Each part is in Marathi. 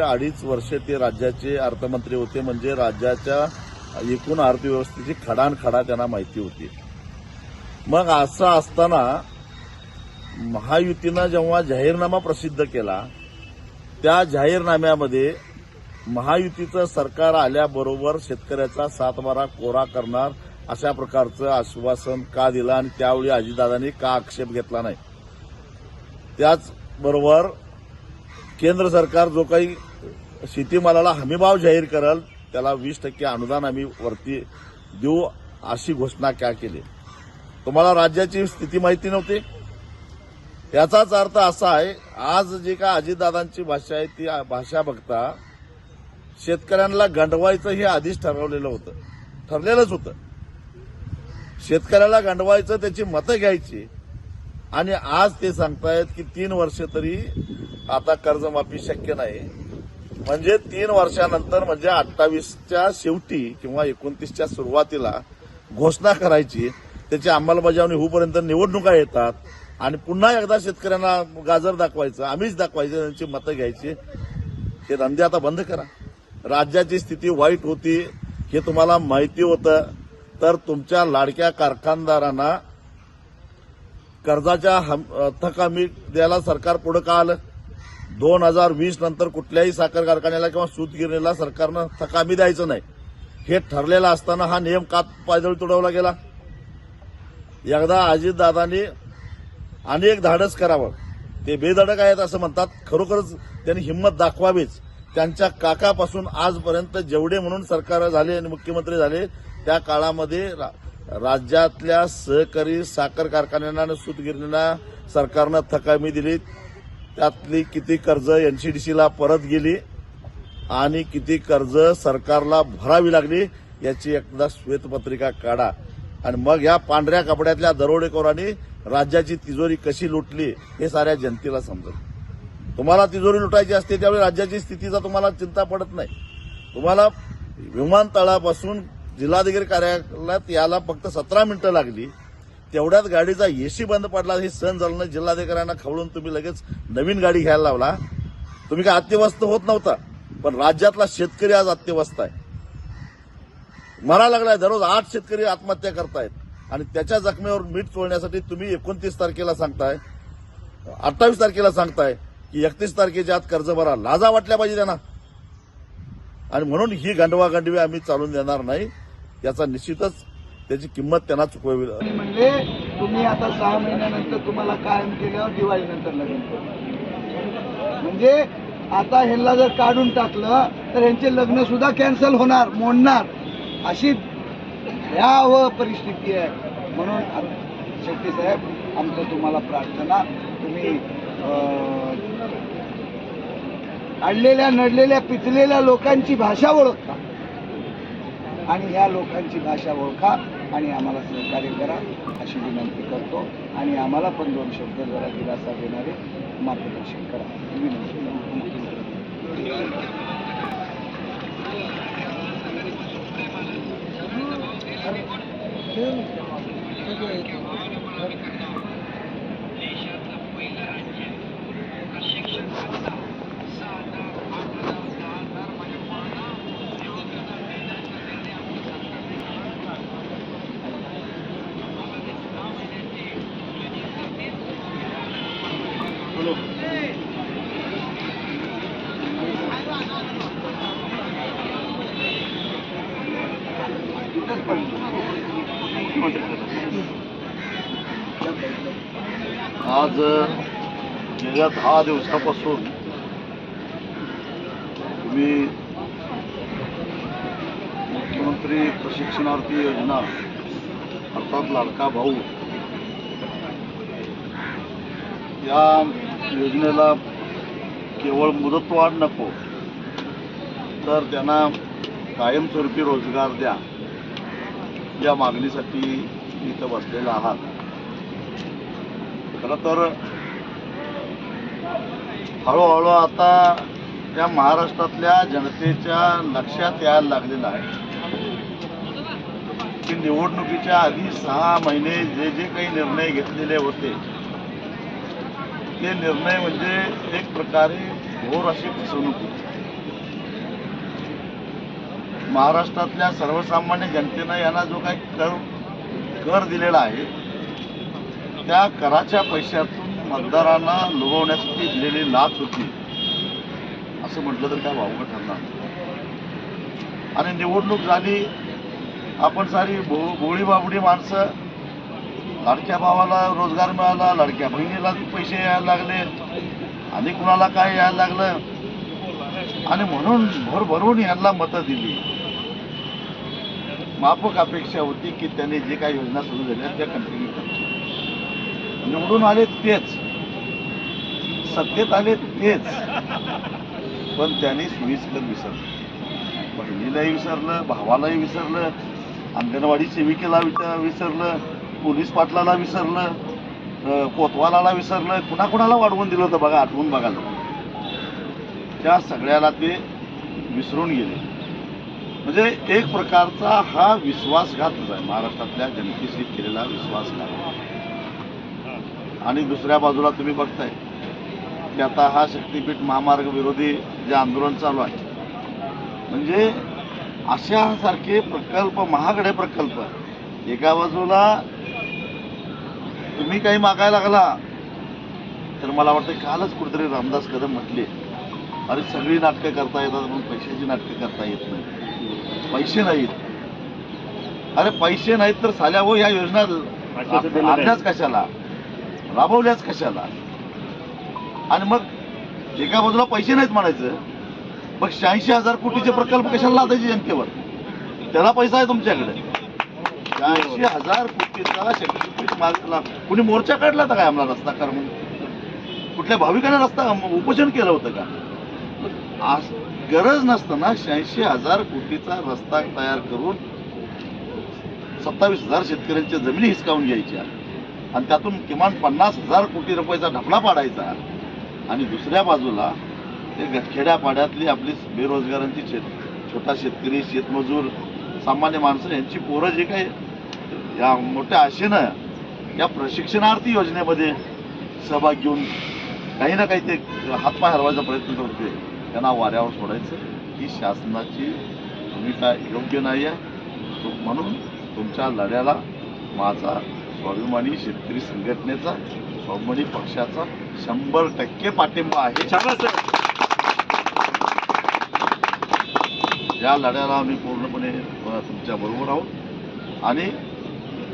अडीच वर्ष ते राज्याचे अर्थमंत्री होते. म्हणजे राज्याच्या एकूण अर्थव्यवस्थेची खडानखडा त्यांना माहिती होती. मग असं असताना महायुतीनं जेव्हा जाहीरनामा प्रसिद्ध केला त्या जाहीरनाम्यामध्ये महायुतीचं सरकार आल्याबरोबर शेतकऱ्याचा सातबारा कोरा करणार अशा प्रकारचं आश्वासन का दिलं आणि त्यावेळी अजितदादांनी का आक्षेप घेतला नाही? त्याचबरोबर केंद्र सरकार जो काही शेतीमालाला हमीभाव जाहीर करेल त्याला वीस टक्के अनुदान आम्ही वरती देऊ अशी घोषणा क्या केली? तुम्हाला राज्याची स्थिती माहिती नव्हती? याचाच अर्थ असा आहे आज जी काय अजितदादांची भाषा आहे ती भाषा बघता शेतकऱ्यांना गंडवायचं हे आधीच ठरवलेलं होतं. ठरलेलंच होतं. शेतकऱ्याला गंडवायचं त्याची मतं घ्यायची. आणि आज ते सांगतायत की तीन वर्ष तरी आता कर्जमाफी शक्य नाही. म्हणजे तीन वर्षानंतर म्हणजे अठ्ठावीसच्या शेवटी किंवा एकोणतीसच्या सुरुवातीला घोषणा करायची त्याची अंमलबजावणी होईपर्यंत निवडणुका येतात आणि पुन्हा एकदा शेतकऱ्यांना गाजर दाखवायचं आम्हीच दाखवायचं त्यांची मतं घ्यायची. हे धंदे आता बंद करा. राज्याची स्थिती वाईट होती हे तुम्हाला माहिती होतं. तर तुमच्या लाडक्या कारखानदारांना कर्जाच्या हम- थकामी द्यायला सरकार पुढे का आलं? दोन हजार वीस नंतर कुठल्याही साखर कारखान्याला किंवा सूतगिरणीला सरकारनं थकामी द्यायचं नाही. हे ठरलेलं असताना हा नियम का पायदळी तुडवला गेला? एकदा अजितदादांनी अनेक धाडस करावं. ते बेधडक आहेत असं म्हणतात. खरोखरच त्यांनी हिंमत दाखवावीच. त्यांच्या काकापासून आजपर्यंत जेवढे म्हणून सरकार झाले आणि मुख्यमंत्री झाले त्या काळामध्ये रा- राज्यातल्या सहकारी साखर कारखान्यांना आणि सूतगिरणींना सरकारनं थकामी दिली त्यातली किती कर्ज एनसीडीसीला परत गेली आणि किती कर्ज सरकारला भरावी लागली याची एकदा श्वेतपत्रिका काढा. आणि मग या पांढऱ्या कपड्यातल्या दरोडेखोरांनी राज्याची तिजोरी कशी लुटली हे साऱ्या जनतेला समजत तुम्हाला तिजोरी लुटायची असते त्यावेळी राज्याची स्थितीचा तुम्हाला चिंता पडत नाही. तुम्हाला विमानतळापासून जिल्हाधिकारी कार्यालयात याला फक्त सतरा मिनिटं लागली. तेवढ्यात गाडीचा एसी बंद पडला हे सहन झालं नाही जिल्हाधिकाऱ्यांना खवळून तुम्ही लगेच नवीन गाडी घ्यायला लावला. तुम्ही काय अत्यवस्थ होत नव्हता पण राज्यातला शेतकरी आज अत्यवस्थ आहे. मरा लागलाय दररोज आठ शेतकरी आत्महत्या करतायत. आणि त्याच्या जखमेवर मीठ चोळण्यासाठी तुम्ही एकोणतीस तारखेला सांगताय अठ्ठावीस तारखेला सांगताय की एकतीस तारखेच्या आत कर्ज भरा. लाजा वाटल्या पाहिजे त्यांना. आणि म्हणून ही गंडवागंडवी आम्ही चालून देणार नाही याचा निश्चितच त्याची किंमत त्यांना चुकवावी आणि म्हणले तुम्ही आता सहा महिन्यानंतर तुम्हाला कायम केल्यावर दिवाळीनंतर लग्न म्हणजे आता ह्यांना जर काढून टाकलं तर यांचे लग्न सुद्धा कॅन्सल होणार मोडणार. अशी भयावह परिस्थिती आहे. म्हणून शेट्टी साहेब आमचं तुम्हाला प्रार्थना तुम्ही अडलेल्या नडलेल्या पिचलेल्या लोकांची भाषा ओळखता. आणि ह्या लोकांची भाषा ओळखा आणि आम्हाला सहकार्य करा अशी विनंती करतो. आणि आम्हाला पण दोन शब्द जरा दिलासा देणारे मार्गदर्शन करा. विनंती पडलं. आज गेल्या दहा दिवसापासून मी मुख्यमंत्री प्रशिक्षणार्थी योजना अर्थात लाडका भाऊ या योजनेला केवळ मुदतवाढ नको तर त्यांना कायमस्वरूपी रोजगार द्या. या मागणीसाठी इथं बसलेला आहात. खरं तर हळूहळू आता या महाराष्ट्रातल्या जनतेच्या लक्षात यायला लागलेलं आहे. की निवडणुकीच्या आधी सहा महिने जे जे काही निर्णय घेतलेले होते ते निर्णय म्हणजे एक प्रकारे घोर अशी फसवणूक होती. महाराष्ट्रातल्या सर्वसामान्य जनतेनं यांना जो काही कर कर दिलेला आहे त्या कराच्या पैशातून मतदारांना लुबवण्यासाठी दिलेली लाच होती. असं म्हटलं तर काय वावगं ठरणार आणि निवडणूक झाली आपण सारी भो भोळी बाबडी माणसं लाडक्या भावाला रोजगार मिळाला लाडक्या बहिणीला पैसे यायला लागले आणि कुणाला काय यायला लागलं? आणि म्हणून भरभरून यांना मतं दिली. माफक अपेक्षा होती की त्यांनी जे काही योजना सुरू झाल्या त्या कंटिन्यू करतील. निवडून आले तेच. सत्तेत आले तेच. पण त्यांनी सोयीस्कर विसरलं. बहिणीलाही विसरलं भावालाही विसरलं अंगणवाडी सेविकेला विसरलं पोलीस पाटलाला विसरलं कोतवालाला विसरलं कुणा कुणाला वाढवून दिलं होतं बघा आठवून बघायला त्या सगळ्याला ते विसरून गेले. म्हणजे एक प्रकारचा हा विश्वासघातच आहे महाराष्ट्रातल्या जनतेशी केलेला विश्वासघात. आणि दुसऱ्या बाजूला तुम्ही बघताय की आता हा शक्तीपीठ महामार्ग विरोधी जे आंदोलन चालू आहे. म्हणजे अशासारखे प्रकल्प महागडे प्रकल्प. एका बाजूला तुम्ही काही मागायला लागला तर मला वाटतं कालच कुठेतरी रामदास कदम म्हटले. अरे सगळी नाटकं करता येतात म्हणून पैशाची नाटकं करता येत नाही पैसे नाहीत. अरे पैसे नाहीत तर साल्या हो या योजना आणल्याच कशाला? राबवल्याच कशाला? आणि मग एका बाजूला पैसे नाहीत म्हणायचं मग शहाऐंशी हजार कोटीचे प्रकल्प कशाला लादायचे जनतेवर? त्याला पैसा आहे तुमच्याकडे. शहाऐंशी हजार कोटीचा शक्तीपीठ मार्गला कुणी मोर्चा काढला होता काय आम्हाला रस्ता कर म्हणून कुठल्या भाविकांना रस्ता उपोषण केलं होतं का? आज गरज नसताना शहाऐंशी हजार कोटीचा रस्ता तयार करून सत्तावीस हजार शेतकऱ्यांच्या जमिनी हिसकावून घ्यायच्या. आणि त्यातून किमान पन्नास हजार कोटी रुपयाचा ढफला पाडायचा. आणि दुसऱ्या बाजूला ते खेड्यापाड्यातली आपली बेरोजगारांची शेत छोटा शेतकरी शेतमजूर सामान्य माणसं यांची पोरं जे काही या मोठ्या आशेनं या प्रशिक्षणार्थी योजनेमध्ये सहभाग घेऊन काही ना काही ते हातपाय हरवायचा प्रयत्न करते त्यांना वाऱ्यावर सोडायचं. ही शासनाची भूमिका योग्य नाही आहे म्हणून तुमच्या लढ्याला माझा स्वाभिमानी शेतकरी संघटनेचा स्वाभिमानी पक्षाचा शंभर टक्के पाठिंबा आहे. या लढ्याला आम्ही पूर्णपणे तुमच्या बरोबर आहोत. आणि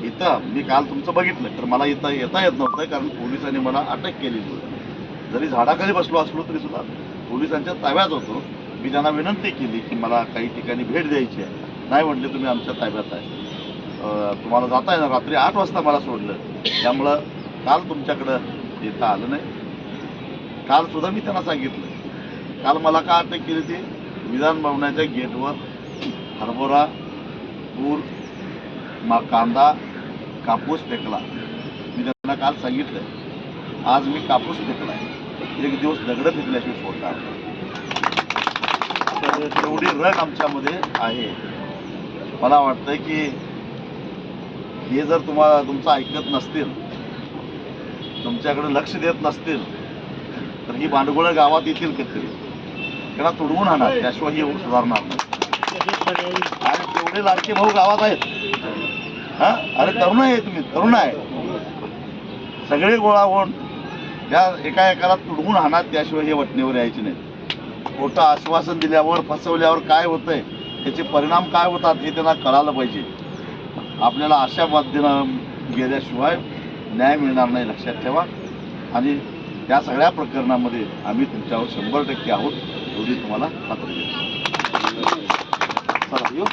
इथं मी काल तुमचं बघितलं तर मला इथं येता येत नव्हतं कारण पोलिसांनी मला अटक केलेली होती. जरी झाडाखाली बसलो असलो तरी सुद्धा पोलिसांच्या ताब्यात होतो. मी त्यांना विनंती केली की मला काही ठिकाणी भेट द्यायची आहे. नाही म्हटले तुम्ही आमच्या ताब्यात आहे. तुम्हाला जाता येणार. रात्री आठ वाजता मला सोडलं. त्यामुळं काल तुमच्याकडं येता आलं नाही. काल सुद्धा मी त्यांना सांगितलं. काल मला का अटक केली ती? विधान भवनाच्या गेटवर हरभरा तूर मा कांदा कापूस फेकला. मी त्यांना काल सांगितलं. आज मी कापूस फेकलाय एक दिवस दगड फेकल्याशिवाय सोडणार तर तेवढी रग आमच्यामध्ये आहे. मला वाटतंय की हे जर तुम्हाला तुमचं ऐकत नसतील तुमच्याकडे लक्ष देत नसतील तर ही भांडगोळं गावात येतील कधीतरी. त्यांना तुडवून आणा त्याशिवाय ही सुधारणार नाही. आणि तेवढे लाडके भाऊ गावात आहेत. हा? अरे तरुण आहे तुम्ही तरुण आहे. सगळे गोळा होऊन त्या एका एकाला तुडवून आणा त्याशिवाय हे वटणीवर यायचे नाही. खोटं आश्वासन दिल्यावर फसवल्यावर काय होतंय? त्याचे परिणाम काय होतात हे त्यांना कळालं पाहिजे. आपल्याला अशा पद्धतीनं गेल्याशिवाय न्याय मिळणार नाही लक्षात ठेवा. आणि त्या सगळ्या प्रकरणामध्ये आम्ही तुमच्यावर शंभर टक्के आहोत एवढी तुम्हाला खात्री देतो चला येऊ.